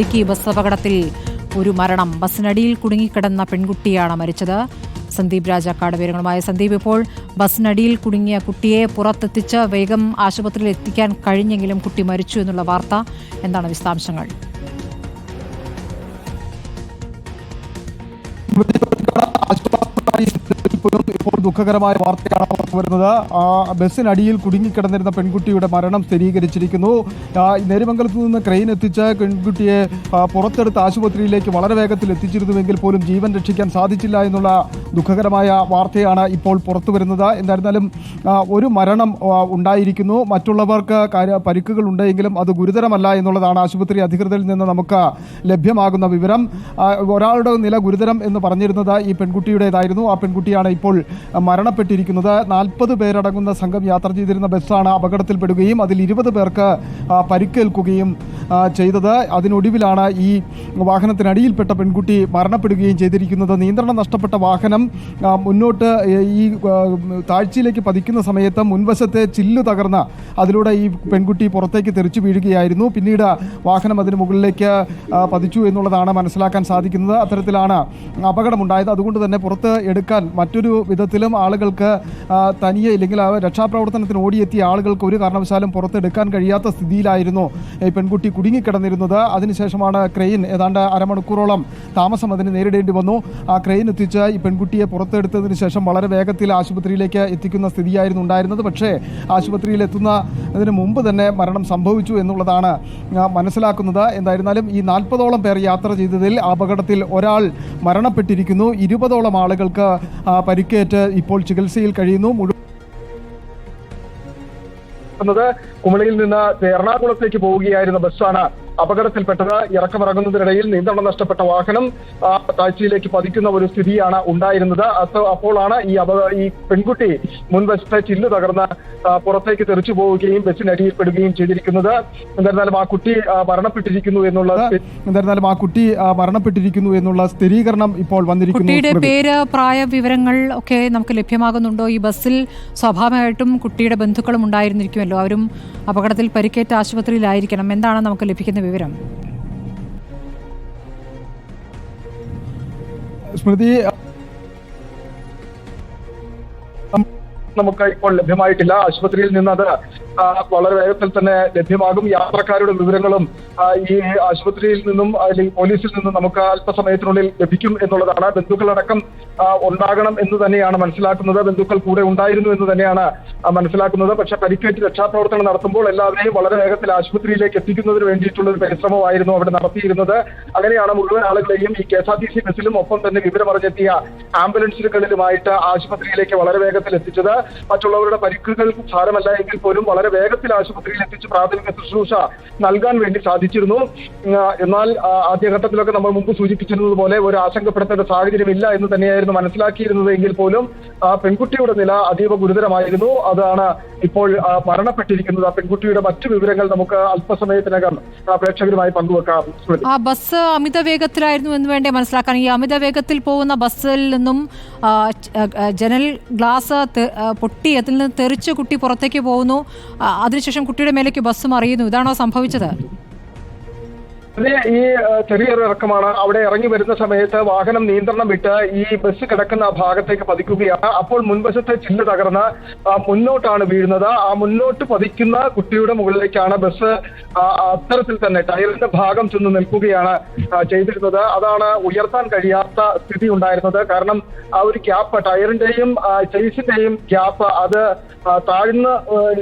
Idukki bus അപകടത്തിൽ ഒരു മരണം. ബസ്സിനടിയിൽ കുടുങ്ങിക്കിടന്ന പെൺകുട്ടിയാണ് മരിച്ചത്. സന്ദീപ് രാജാക്കാട് വിവരങ്ങളുമായ. സന്ദീപ് ഇപ്പോൾ ബസ്സിനടിയിൽ കുടുങ്ങിയ കുട്ടിയെ പുറത്തെത്തിച്ച് വേഗം ആശുപത്രിയിൽ എത്തിക്കാൻ കഴിഞ്ഞെങ്കിലും കുട്ടി മരിച്ചു എന്നുള്ള വാർത്ത. എന്താണ് വിശദാംശങ്ങൾ? ഇപ്പോൾ ദുഃഖകരമായ വാർത്തയാണ് പുറത്തു വരുന്നത്. ആ ബസ്സിനടിയിൽ കുടുങ്ങിക്കിടന്നിരുന്ന പെൺകുട്ടിയുടെ മരണം സ്ഥിരീകരിച്ചിരിക്കുന്നു. നേരമംഗലത്ത് നിന്ന് ക്രെയിൻ എത്തിച്ച പെൺകുട്ടിയെ പുറത്തെടുത്ത ആശുപത്രിയിലേക്ക് വളരെ വേഗത്തിൽ എത്തിച്ചിരുന്നുവെങ്കിൽ പോലും ജീവൻ രക്ഷിക്കാൻ സാധിച്ചില്ല എന്നുള്ള ദുഃഖകരമായ വാർത്തയാണ് ഇപ്പോൾ പുറത്തു വരുന്നത്. എന്തായിരുന്നാലും ഒരു മരണം ഉണ്ടായിരിക്കുന്നു. മറ്റുള്ളവർക്ക് പരിക്കുകൾ ഉണ്ടെങ്കിലും അത് ഗുരുതരമല്ല എന്നുള്ളതാണ് ആശുപത്രി അധികൃതരിൽ നിന്ന് നമുക്ക് ലഭ്യമാകുന്ന വിവരം. ഒരാളുടെ നില ഗുരുതരം എന്ന് പറഞ്ഞിരുന്നത് ഈ പെൺകുട്ടിയുടേതായിരുന്നു. ആ പെൺകുട്ടിയാണ് ഇപ്പോൾ മരണപ്പെട്ടിരിക്കുന്നത്. നാൽപ്പത് പേരടങ്ങുന്ന സംഘം യാത്ര ചെയ്തിരുന്ന ബസ്സാണ് അപകടത്തിൽപ്പെടുകയും അതിൽ ഇരുപത് പേർക്ക് പരിക്കേൽക്കുകയും ചെയ്തത്. അതിനൊടുവിലാണ് ഈ വാഹനത്തിനടിയിൽപ്പെട്ട പെൺകുട്ടി മരണപ്പെടുകയും ചെയ്തിരിക്കുന്നത്. നിയന്ത്രണം നഷ്ടപ്പെട്ട വാഹനം മുന്നോട്ട് ഈ താഴ്ചയിലേക്ക് പതിക്കുന്ന സമയത്ത് മുൻവശത്തെ ചില്ല് തകർന്ന് അതിലൂടെ ഈ പെൺകുട്ടി പുറത്തേക്ക് തെറിച്ചു വീഴുകയായിരുന്നു. പിന്നീട് വാഹനം അതിന് മുകളിലേക്ക് പതിച്ചു എന്നുള്ളതാണ് മനസ്സിലാക്കാൻ സാധിക്കുന്നത്. അത്തരത്തിലാണ് അപകടമുണ്ടായത്. അതുകൊണ്ട് തന്നെ പുറത്ത് എടുക്കാൻ മറ്റൊരു വിധത്തിലും ആളുകൾക്ക് തനിയെ ഇല്ലെങ്കിൽ രക്ഷാപ്രവർത്തനത്തിന് ഓടിയെത്തിയ ആളുകൾക്ക് ഒരു കാരണവശാലും പുറത്തെടുക്കാൻ കഴിയാത്ത സ്ഥിതിയിലായിരുന്നു ഈ പെൺകുട്ടി കുടുങ്ങിക്കിടന്നിരുന്നത്. അതിനുശേഷമാണ് ക്രെയിൻ ഏതാണ്ട് അരമണിക്കൂറോളം താമസം അതിന് നേരിടേണ്ടി വന്നു. ആ ക്രെയിൻ എത്തിച്ച് ഈ പെൺകുട്ടിയെ പുറത്തെടുത്തതിന് ശേഷം വളരെ വേഗത്തിൽ ആശുപത്രിയിലേക്ക് എത്തിക്കുന്ന സ്ഥിതിയായിരുന്നു ഉണ്ടായിരുന്നത്. പക്ഷേ ആശുപത്രിയിൽ എത്തുന്നതിന് മുമ്പ് തന്നെ മരണം സംഭവിച്ചു എന്നുള്ളതാണ് മനസ്സിലാക്കുന്നത്. എന്തായിരുന്നാലും ഈ നാൽപ്പതോളം പേർ യാത്ര ചെയ്തതിൽ അപകടത്തിൽ ഒരാൾ മരണപ്പെട്ടിരിക്കുന്നു. ഇരുപതോളം ആളുകൾക്ക് പരിക്കേറ്റ് ഇപ്പോൾ ചികിത്സയിൽ കഴിയുന്നു. എത്തുന്നത് കുമളിയിൽ നിന്ന് എറണാകുളത്തേക്ക് പോവുകയായിരുന്ന ബസ്സാണ് അപകടത്തിൽപ്പെട്ടത് ഇറക്കമിറങ്ങുന്നതിനിടയിൽ നിയന്ത്രണം നഷ്ടപ്പെട്ട വാഹനം ആ, താഴ്ചയിലേക്ക് പതിക്കുന്ന ഒരു സ്ഥിതിയാണ് ഉണ്ടായിരുന്നത്. അത് അപ്പോഴാണ് ഈ അപക ഈ പെൺകുട്ടി മുൻവശത്തെ ചില്ല് തകർന്ന് പുറത്തേക്ക് തെറിച്ചു പോവുകയും ബസ്സിനടിയിൽപ്പെടുകയും ചെയ്തിരിക്കുന്നത്. എന്നിരുന്നാലും ആ കുട്ടി മരണപ്പെട്ടിരിക്കുന്നു എന്നുള്ള എന്തായിരുന്നാലും ആ കുട്ടി മരണപ്പെട്ടിരിക്കുന്നു എന്നുള്ള സ്ഥിരീകരണം ഇപ്പോൾ വന്നിരിക്കുന്നു കുട്ടിയുടെ പേര് പ്രായ വിവരങ്ങൾ ഒക്കെ നമുക്ക് ലഭ്യമാകുന്നുണ്ടോ? ഈ ബസ്സിൽ സ്വാഭാവികമായിട്ടും കുട്ടിയുടെ ബന്ധുക്കളും ഉണ്ടായിരുന്നിരിക്കുമല്ലോ. അവരും അപകടത്തിൽ പരിക്കേറ്റ ആശുപത്രിയിലായിരിക്കണം. എന്താണ് നമുക്ക് ലഭിക്കുന്ന വിവരം. സ്മൃതി നമുക്ക് ഇപ്പോൾ ലഭ്യമായിട്ടില്ല. ആശുപത്രിയിൽ നിന്ന് അത് വളരെ വേഗത്തിൽ തന്നെ ലഭ്യമാകും. യാത്രക്കാരുടെ വിവരങ്ങളും ഈ ആശുപത്രിയിൽ നിന്നും അല്ലെങ്കിൽ പോലീസിൽ നിന്നും നമുക്ക് അല്പസമയത്തിനുള്ളിൽ ലഭിക്കും എന്നുള്ളതാണ്. ബന്ധുക്കളടക്കം ഉണ്ടാകണം എന്ന് തന്നെയാണ് മനസ്സിലാക്കുന്നത്. ബന്ധുക്കൾ കൂടെ ഉണ്ടായിരുന്നു എന്ന് തന്നെയാണ് മനസ്സിലാക്കുന്നത്. പക്ഷെ പരിക്കേറ്റ് രക്ഷാപ്രവർത്തനം നടത്തുമ്പോൾ എല്ലാവരെയും വളരെ വേഗത്തിൽ ആശുപത്രിയിലേക്ക് എത്തിക്കുന്നതിന് വേണ്ടിയിട്ടുള്ള ഒരു പരിശ്രമമായിരുന്നു അവിടെ നടത്തിയിരുന്നത്. അങ്ങനെയാണ് മുഴുവൻ ആളുകളെയും ഈ K S R T C ബസ്സിലും ഒപ്പം തന്നെ വിവരമറിഞ്ഞെത്തിയ ആംബുലൻസുകളിലുമായിട്ട് ആശുപത്രിയിലേക്ക് വളരെ വേഗത്തിൽ എത്തിച്ചത്. മറ്റുള്ളവരുടെ പരിക്കുകൾ സാരമല്ല എങ്കിൽ പോലും വളരെ വേഗത്തിൽ ആശുപത്രിയിൽ എത്തിച്ച് പ്രാഥമിക ശുശ്രൂഷ നൽകാൻ വേണ്ടി സാധിച്ചിരുന്നു. എന്നാൽ ആദ്യഘട്ടത്തിലൊക്കെ നമ്മൾ മുമ്പ് സൂചിപ്പിച്ചിരുന്നത് പോലെ ഒരു ആശങ്കപ്പെടുത്തേണ്ട സാഹചര്യമില്ല എന്ന് തന്നെയായിരുന്നു മനസ്സിലാക്കിയിരുന്നത് എങ്കിൽ പോലും ആ പെൺകുട്ടിയുടെ നില അതീവ ഗുരുതരമായിരുന്നു. അതാണ് ഇപ്പോൾ മരണപ്പെട്ടിരിക്കുന്നത് ആ പെൺകുട്ടിയുടെ മറ്റു വിവരങ്ങൾ നമുക്ക് അല്പസമയത്തിനകം പ്രേക്ഷകരുമായി പങ്കുവെക്കാം ആ ബസ് അമിത വേഗത്തിലായിരുന്നു എന്ന് വേണ്ടേ മനസ്സിലാക്കാൻ. ഈ അമിത വേഗത്തിൽ പോകുന്ന ബസ്സിൽ നിന്നും ജനൽ ഗ്ലാസ് പൊട്ടി അതിൽ നിന്ന് തെറിച്ച് കുട്ടി പുറത്തേക്ക് പോകുന്നു. അതിനുശേഷം കുട്ടിയുടെ മേലേക്ക് ബസ് മറിയുന്നു ഇതാണോ സംഭവിച്ചത്? അതെ ഈ ചെറിയൊരു ഇറക്കമാണ്. അവിടെ ഇറങ്ങി വരുന്ന സമയത്ത് വാഹനം നിയന്ത്രണം വിട്ട് ഈ ബസ് കിടക്കുന്ന ഭാഗത്തേക്ക് പതിക്കുകയാണ്. അപ്പോൾ മുൻവശത്തെ ചില്ല് തകർന്ന് മുന്നോട്ടാണ് വീഴുന്നത്. ആ മുന്നോട്ട് പതിക്കുന്ന കുട്ടിയുടെ മുകളിലേക്കാണ് ബസ് അത്തരത്തിൽ തന്നെ ടയറിന്റെ ഭാഗം ചെന്ന് നിൽക്കുകയാണ് ചെയ്തിരുന്നത്. അതാണ് ഉയർത്താൻ കഴിയാത്ത സ്ഥിതി ഉണ്ടായിരുന്നത്. കാരണം ആ ഒരു ഗ്യാപ്പ് ടയറിന്റെയും ചേസിന്റെയും ഗ്യാപ്പ് അത് താഴ്ന്ന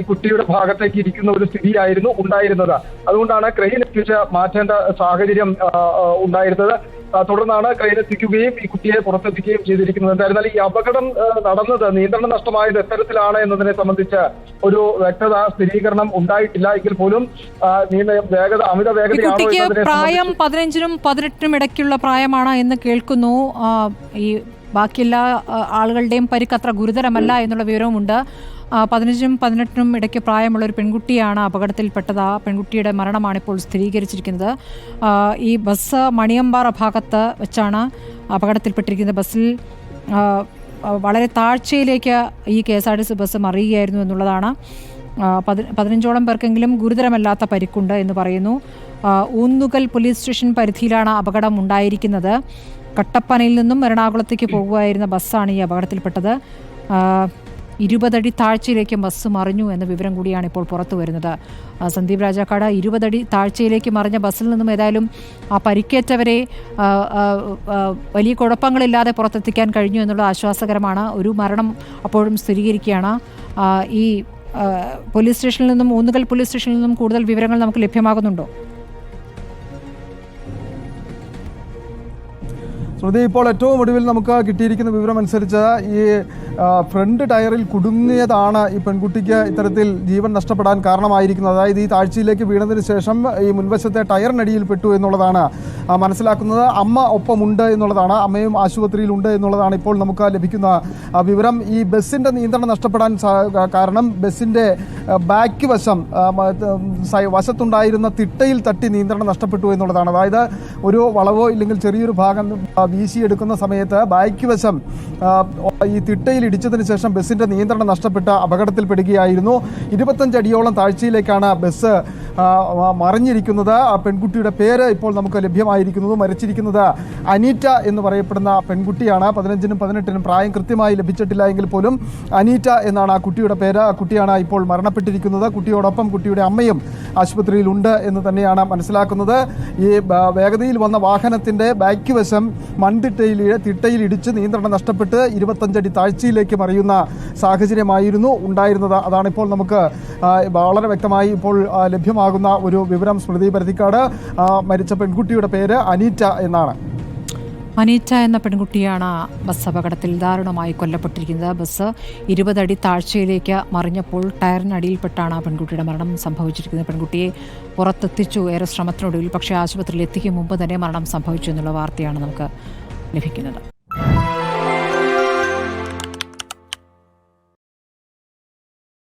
കുട്ടിയുടെ ഭാഗത്തേക്ക് ഇരിക്കുന്ന ഒരു സ്ഥിതിയായിരുന്നു ഉണ്ടായിരുന്നത്. അതുകൊണ്ടാണ് ക്രെയിൻ എത്തിച്ച് മാറ്റേണ്ട സാഹചര്യം ഉണ്ടായിരുന്നത്. തുടർന്നാണ് കയ്യിലെത്തിക്കുകയും ഈ കുട്ടിയെ പുറത്തെത്തിക്കുകയും ചെയ്തിരിക്കുന്നത്. എന്തായിരുന്നാലും ഈ അപകടം നടന്നത് നിയന്ത്രണം നഷ്ടമായത് എത്തരത്തിലാണ് എന്നതിനെ സംബന്ധിച്ച് ഒരു വ്യക്തത സ്ഥിരീകരണം ഉണ്ടായിട്ടില്ല എങ്കിൽ പോലും നിയമ വേഗത അമിത വേഗത വേഗതയാണോ പ്രായം പതിനഞ്ചിനും പതിനെട്ടിനും ഇടയ്ക്കുള്ള പ്രായമാണ് എന്ന് കേൾക്കുന്നു. ഈ ബാക്കിയെല്ലാ ആളുകളുടെയും പരിക്ക് അത്ര ഗുരുതരമല്ല എന്നുള്ള വിവരവുമുണ്ട്. ആ, പതിനഞ്ചിനും പതിനെട്ടിനും ഇടയ്ക്ക് പ്രായമുള്ള ഒരു പെൺകുട്ടിയാണ് അപകടത്തിൽപ്പെട്ടത്. ആ പെൺകുട്ടിയുടെ മരണമാണ് ഇപ്പോൾ സ്ഥിരീകരിച്ചിരിക്കുന്നത് ഈ ബസ് മണിയമ്പാറ ഭാഗത്ത് വെച്ചാണ് അപകടത്തിൽപ്പെട്ടിരിക്കുന്നത്. ബസ്സിൽ വളരെ താഴ്ചയിലേക്ക് ഈ K S R T C bus മറിയുകയായിരുന്നു എന്നുള്ളതാണ്. പതിനഞ്ചോളം പേർക്കെങ്കിലും ഗുരുതരമല്ലാത്ത പരിക്കുണ്ട് എന്ന് പറയുന്നു. ഊന്നുകൽ പോലീസ് സ്റ്റേഷൻ പരിധിയിലാണ് അപകടം ഉണ്ടായിരിക്കുന്നത്. കട്ടപ്പനയിൽ നിന്നും എറണാകുളത്തേക്ക് പോകുകയായിരുന്ന ബസ്സാണ് ഈ അപകടത്തിൽപ്പെട്ടത്. ഇരുപതടി താഴ്ചയിലേക്ക് ബസ് മറിഞ്ഞു എന്ന വിവരം കൂടിയാണ് ഇപ്പോൾ പുറത്തു വരുന്നത്. സന്ദീപ് രാജാക്കാട് ഇരുപതടി താഴ്ചയിലേക്ക് മറിഞ്ഞ ബസ്സിൽ നിന്നും ഏതായാലും ആ പരിക്കേറ്റവരെ വലിയ കുഴപ്പങ്ങളില്ലാതെ പുറത്തെത്തിക്കാൻ കഴിഞ്ഞു എന്നുള്ളത് ആശ്വാസകരമാണ്. ഒരു മരണം അപ്പോഴും സ്ഥിരീകരിക്കുകയാണ്. ഈ പോലീസ് സ്റ്റേഷനിൽ നിന്നും ഊന്നുകൽ പോലീസ് സ്റ്റേഷനിൽ നിന്നും കൂടുതൽ വിവരങ്ങൾ നമുക്ക് ലഭ്യമാകുന്നുണ്ടോ? ശ്രുതി ഇപ്പോൾ ഏറ്റവും ഒടുവിൽ നമുക്ക് കിട്ടിയിരിക്കുന്ന വിവരം അനുസരിച്ച് ഈ ഫ്രണ്ട് ടയറിൽ കുടുങ്ങിയതാണ് ഈ പെൺകുട്ടിക്ക് ഇത്തരത്തിൽ ജീവൻ നഷ്ടപ്പെടാൻ കാരണമായിരിക്കുന്നത്. അതായത് ഈ താഴ്ചയിലേക്ക് വീണതിന് ശേഷം ഈ മുൻവശത്തെ ടയറിനടിയിൽ പെട്ടു എന്നുള്ളതാണ് മനസ്സിലാക്കുന്നത്. അമ്മ ഒപ്പമുണ്ട് എന്നുള്ളതാണ് അമ്മയും ആശുപത്രിയിലുണ്ട് എന്നുള്ളതാണ് ഇപ്പോൾ നമുക്ക് ലഭിക്കുന്ന വിവരം. ഈ ബസ്സിന്റെ നിയന്ത്രണം നഷ്ടപ്പെടാൻ കാരണം ബസ്സിന്റെ ബാക്ക് വശം വശത്തുണ്ടായിരുന്ന തിട്ടയിൽ തട്ടി നിയന്ത്രണം നഷ്ടപ്പെട്ടു എന്നുള്ളതാണ്. അതായത് ഒരു വളവോ ഇല്ലെങ്കിൽ ചെറിയൊരു ഭാഗം വീശിയെടുക്കുന്ന സമയത്ത് ബൈക്ക് വശം ഈ തിട്ടയിൽ ഇടിച്ചതിന് ശേഷം ബസ്സിന്റെ നിയന്ത്രണം നഷ്ടപ്പെട്ട് അപകടത്തിൽപ്പെടുകയായിരുന്നു ഇരുപത്തഞ്ച് അടിയോളം താഴ്ചയിലേക്കാണ് ബസ് മറിഞ്ഞിരിക്കുന്നത്. ആ പെൺകുട്ടിയുടെ പേര് ഇപ്പോൾ നമുക്ക് ലഭ്യമായിരിക്കുന്നത് മരിച്ചിരിക്കുന്നത് അനീറ്റ എന്ന് പറയപ്പെടുന്ന പെൺകുട്ടിയാണ്. പതിനഞ്ചിനും പതിനെട്ടിനും പ്രായം കൃത്യമായി ലഭിച്ചിട്ടില്ല എങ്കിൽ പോലും അനീറ്റ എന്നാണ് ആ കുട്ടിയുടെ പേര്. ആ കുട്ടിയാണ് ഇപ്പോൾ മരണപ്പെട്ടിരിക്കുന്നത്. കുട്ടിയോടൊപ്പം കുട്ടിയുടെ അമ്മയും ആശുപത്രിയിൽ ഉണ്ട് എന്ന് തന്നെയാണ് മനസ്സിലാക്കുന്നത്. ഈ വേഗതയിൽ വന്ന വാഹനത്തിന്റെ ബാക്ക് വശം മൺതിട്ടയിൽ തിട്ടയിൽ ഇടിച്ച് നിയന്ത്രണം നഷ്ടപ്പെട്ട് ഇരുപത്തഞ്ചടി താഴ്ചയിലേക്ക് മറിയുന്ന സാഹചര്യമായിരുന്നു ഉണ്ടായിരുന്നത്. അതാണിപ്പോൾ നമുക്ക് വളരെ വ്യക്തമായി ഇപ്പോൾ ലഭ്യമാകുന്ന ഒരു വിവരം സ്മൃതി പരത്തിക്കാട് മരിച്ച പെൺകുട്ടിയുടെ പേര് അനീറ്റ എന്നാണ്. അനീറ്റ എന്ന പെൺകുട്ടിയാണ് ബസ് അപകടത്തിൽ ദാരുണമായി കൊല്ലപ്പെട്ടിരിക്കുന്നത്. ബസ് ഇരുപതടി താഴ്ചയിലേക്ക് മറിഞ്ഞപ്പോൾ ടയറിനടിയിൽപ്പെട്ടാണ് ആ പെൺകുട്ടിയുടെ മരണം സംഭവിച്ചിരിക്കുന്നത്. പെൺകുട്ടിയെ പുറത്തെത്തിച്ചു. ഏറെ ശ്രമത്തിനൊടുവിൽ പക്ഷേ ആശുപത്രിയിൽ എത്തിക്കും മുമ്പ് തന്നെ മരണം സംഭവിച്ചു എന്നുള്ള വാർത്തയാണ് നമുക്ക് ലഭിക്കുന്നത്.